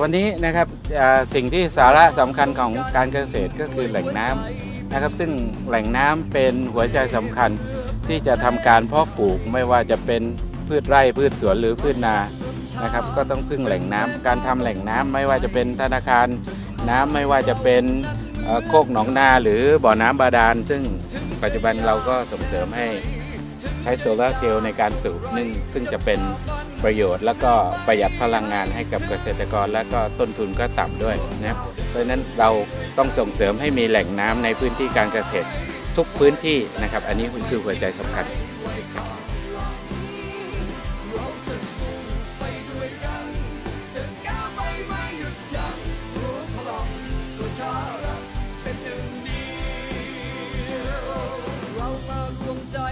วันนี้นะครับสิ่งที่สาระสำคัญของการเกษตรก็คือแหล่งน้ำนะครับ ซึ่งแหล่งน้ำเป็นหัวใจสำคัญที่จะทำการเพาะปลูกไม่ว่าจะเป็นพืชไร่พืชสวนหรือพืชนานะครับก็ต้องพึ่งแหล่งน้ำการทำแหล่งน้ำไม่ว่าจะเป็นธนาคารน้ำไม่ว่าจะเป็นโคกหนองนาหรือบ่อน้ำบาดาล ซึ่งปัจจุบันเราก็ส่งเสริมให้ใช้โซลาร์เซลล์ในการสูบนึ่งซึ่งจะเป็น ประโยชน์ แล้วก็ประหยัดพลังงานให้กับเกษตรกร และก็ต้นทุนก็ต่ำด้วยนะครับเพราะฉะนั้นเราต้องส่งเสริมให้มีแหล่งน้ำในพื้นที่การเกษตรทุกพื้นที่นะครับ อันนี้คือหัวใจสำคัญเรามารวมใจสร้างปัญห